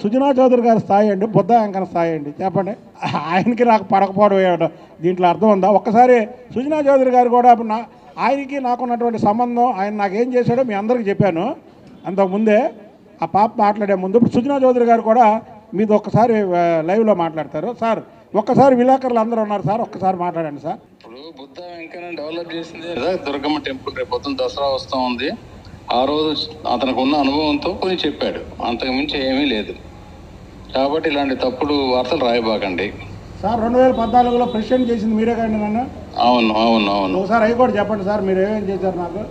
సుజనా చౌదరి గారి స్థాయి అండి బుద్ధ వెంకన్న స్థాయి అండి. చెప్పండి. ఆయనకి నాకు పడకపోవడం దీంట్లో అర్థం ఉందా? ఒక్కసారి సుజనా చౌదరి గారు కూడా నా ఆయనకి నాకున్నటువంటి సంబంధం ఆయన నాకు ఏం చేశాడో మీ అందరికీ చెప్పాను. అంతకుముందే ఆ పాప మాట్లాడే ముందు ఇప్పుడు సుజనా చౌదరి గారు కూడా మీది ఒక్కసారి లైవ్లో మాట్లాడతారు. సార్ ఒక్కసారి విలేకరులు అందరూ ఉన్నారు సార్ ఒక్కసారి మాట్లాడండి సార్. ఇప్పుడు బుద్ధ వెంకన్న డెవలప్ చేసింది దుర్గమ్మ టెంపుల్ రేపు దసరా వస్తూ ఉంది. ఆ రోజు అతనికి ఉన్న అనుభవంతో కొన్ని చెప్పాడు. అంతకు మించి ఏమీ లేదు. కాబట్టి ఇలాంటి తప్పుడు వార్తలు రాయబాకండి. సార్ రెండు వేల పద్నాలుగులో ప్రెసిడెంట్ చేసింది మీరే కానీ నన్ను? అవును అవును అవును. ఒకసారి అవి కూడా చెప్పండి సార్ మీరు ఏమేం చేశారు నాకు?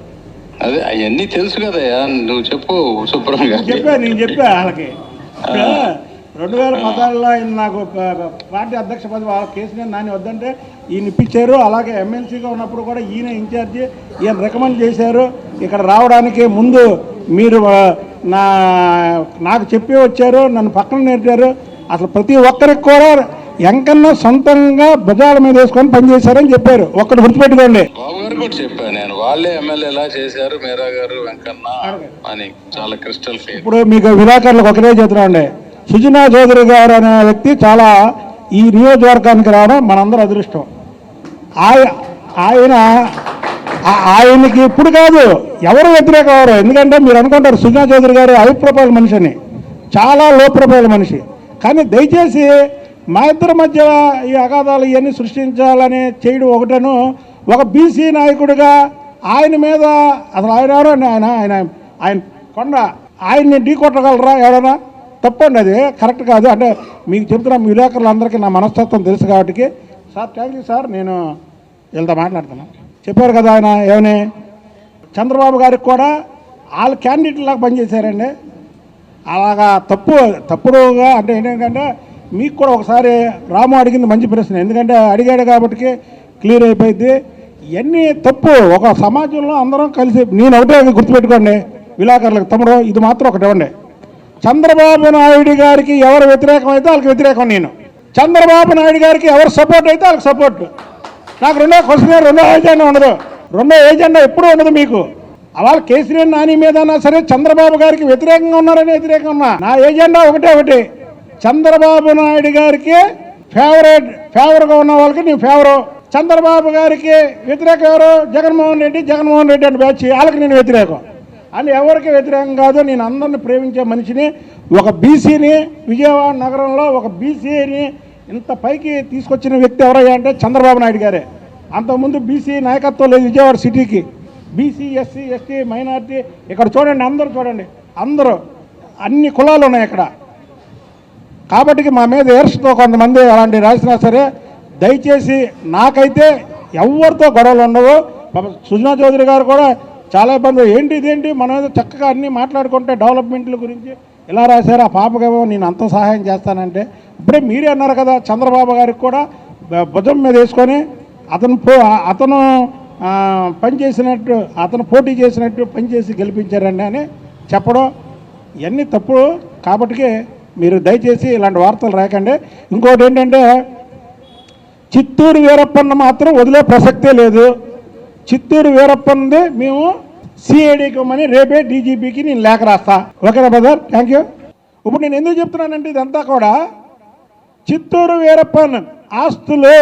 అదే అవన్నీ తెలుసు కదయ్యా నువ్వు చెప్పు శుభ్రంగా చెప్పా నేను చెప్పా వాళ్ళకి. రెండు వేల పద్నాలుగులో ఆయన నాకు పార్టీ అధ్యక్ష పదవి కేసీఆర్ నాని వద్దంటే ఈయన ఇప్పించారు. అలాగే ఎమ్మెల్సీగా ఉన్నప్పుడు కూడా ఈయన ఇన్ఛార్జి ఈయన రికమెండ్ చేశారు. ఇక్కడ రావడానికి ముందు మీరు నా నాకు చెప్పి వచ్చారు నన్ను పక్కన నేర్పారు. అసలు ప్రతి ఒక్కరికి కూడా ఎంకన్నా సొంతంగా భుజాల మీద వేసుకొని పనిచేశారని చెప్పారు. ఒక్కటి గుర్తుపెట్టుకోండి. కూడా చెప్పాను నేను. వాళ్ళే ఎమ్మెల్యే ఎలా చేశారు. మీరా గారు వెంకన్న అని. చాలా క్రిస్టల్ ఇప్పుడు మీకు విలేకరులకు ఒకటే చెప్తున్నాండి సుజనా చౌదరి గారు అనే వ్యక్తి చాలా ఈ నియోజకవర్గానికి రావడం మనందరూ అదృష్టం. ఆయ ఆయన ఆయనకి ఇప్పుడు కాదు ఎవరు వ్యతిరేకం ఎవరు? ఎందుకంటే మీరు అనుకుంటారు సుజనా చౌదరి గారు హై ప్రొఫైల్ మనిషి అని చాలా లో ప్రొఫైల్ మనిషి. కానీ దయచేసి మా ఇద్దరి మధ్య ఈ అగాధాలు ఇవన్నీ సృష్టించాలని చేయడం ఒకటను ఒక బీసీ నాయకుడిగా ఆయన మీద అసలు ఆయన ఎవరో? ఆయన ఆయన ఆయన కొండ ఆయన్ని ఢీ కొట్టగలరా ఎవరైనా? తప్పండి అది కరెక్ట్ కాదు. అంటే మీకు చెప్తున్నా మీ విలేకరులందరికీ నా మనస్తత్వం తెలుసు కాబట్టి. సార్ థ్యాంక్ యూ సార్ నేను వీళ్ళతో మాట్లాడుతున్నాను చెప్పారు కదా ఆయన ఏమని? చంద్రబాబు గారికి కూడా వాళ్ళ క్యాండిడేట్ లాగా పనిచేశారండి. అలాగా తప్పు తప్పుడుగా అంటే ఏంటంటే మీకు కూడా ఒకసారి రాము అడిగింది మంచి ప్రశ్న. ఎందుకంటే అడిగాడు కాబట్టి క్లియర్ అయిపోయింది. ఇవన్నీ తప్పు ఒక సమాజంలో అందరం కలిసి నేను ఒకటే గుర్తుపెట్టుకోండి విలాకరులకు తమ్ముడు ఇది మాత్రం ఒకటి ఇవ్వండి. చంద్రబాబు నాయుడు గారికి ఎవరు వ్యతిరేకం అయితే వాళ్ళకి వ్యతిరేకం నేను. చంద్రబాబు నాయుడు గారికి ఎవరు సపోర్ట్ అయితే వాళ్ళకి సపోర్ట్ నాకు రెండో క్వశ్చన్ రెండో ఏజెండా ఉండదు. రెండో ఏజెండా ఎప్పుడూ ఉండదు మీకు. అవాళ కేసీఆర్ నాని మీదన్నా సరే చంద్రబాబు గారికి వ్యతిరేకంగా ఉన్నారని వ్యతిరేకంగా ఉన్నా? నా ఏజెండా ఒకటే ఒకటి. చంద్రబాబు నాయుడు గారికి ఫేవరెట్ ఫేవర్గా ఉన్న వాళ్ళకి నేను ఫేవరు చంద్రబాబు గారికి వ్యతిరేకం ఎవరు? జగన్మోహన్ రెడ్డి జగన్మోహన్ రెడ్డి అని బ్యాచ్ వాళ్ళకి నేను వ్యతిరేకం. అని ఎవరికి వ్యతిరేకం కాదు నేను అందరిని ప్రేమించే మనిషిని ఒక బీసీని విజయవాడ నగరంలో ఒక బీసీని ఇంత పైకి తీసుకొచ్చిన వ్యక్తి ఎవరయ్యా అంటే చంద్రబాబు నాయుడు గారే. అంతకుముందు బీసీ నాయకత్వం లేదు విజయవాడ సిటీకి. బీసీ ఎస్సీ ఎస్టీ మైనార్టీ ఇక్కడ చూడండి అందరూ చూడండి అందరూ అన్ని కులాలు ఉన్నాయి ఇక్కడ. కాబట్టి మా మీద ఏర్స్తో కొంతమంది అలాంటి రాసినా సరే దయచేసి నాకైతే ఎవరితో గొడవలు ఉండవు. సుజనా చౌదరి గారు కూడా చాలా ఇబ్బంది. ఏంటి ఇదేంటి? మనం ఏదో చక్కగా అన్నీ మాట్లాడుకుంటే డెవలప్మెంట్ల గురించి ఇలా రాశారు? ఆ పాపకేమో నేను అంత సహాయం చేస్తానంటే. ఇప్పుడే మీరే అన్నారు కదా చంద్రబాబు గారికి కూడా బ- భుజం మీద వేసుకొని అతను పో అతను పనిచేసినట్టు అతను పోటీ చేసినట్టు పనిచేసి గెలిపించారండి అని చెప్పడం ఇవన్నీ తప్పుడు కాబట్టి మీరు దయచేసి ఇలాంటి వార్తలు రాకండి ఇంకోటి ఏంటంటే చిత్తూరు వీరప్పన్న మాత్రం వదిలే ప్రసక్తే లేదు. చిత్తూరు వీరప్పన్నది మేము సిఐడికి ఇవ్వమని రేపే డీజీపీకి నేను లేఖ రాస్తా. ఓకేనా బ్రదర్? థ్యాంక్ యూ ఇప్పుడు నేను ఎందుకు చెప్తున్నానంటే ఇదంతా కూడా చిత్తూరు వీరప్పన్ ఆస్తులు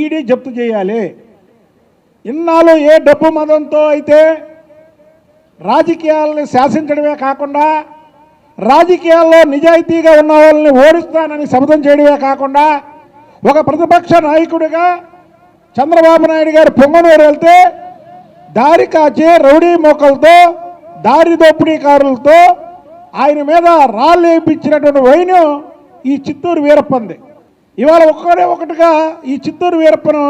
ఈడీ జప్తు చేయాలి. ఇన్నాళ్ళు ఏ డబ్బు మదంతో అయితే రాజకీయాలని శాసించడమే కాకుండా రాజకీయాల్లో నిజాయితీగా ఉన్న వాళ్ళని ఓడిస్తానని శపథం చేయడమే కాకుండా ఒక ప్రతిపక్ష నాయకుడిగా చంద్రబాబు నాయుడు గారు పొంగనూరు వెళ్తే దారి కాచే రౌడీ మోకలతో దారి దోపిడీకారులతో ఆయన మీద రాళ్ళు వేయించినటువంటి వైను ఈ చిత్తూరు వీరప్పంది. ఇవాళ ఒక్కడే ఒకటిగా ఈ చిత్తూరు వీరప్పను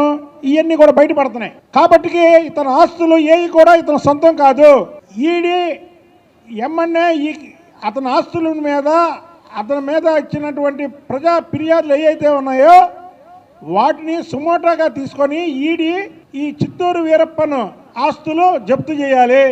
ఇవన్నీ కూడా బయటపడుతున్నాయి. కాబట్టి ఇతని ఆస్తులు ఏవి కూడా ఇతని సొంతం కాదు. ఈడి ఎమ్మెన్యే ఈ అతని ఆస్తుల మీద అతని మీద ఇచ్చినటువంటి ప్రజా ఫిర్యాదులు ఏవైతే ఉన్నాయో వాటిని సుమోటాగా తీసుకొని ఈడీ ఈ చిత్తూరు వీరప్పను ఆస్తులు జప్తు చేయాలి.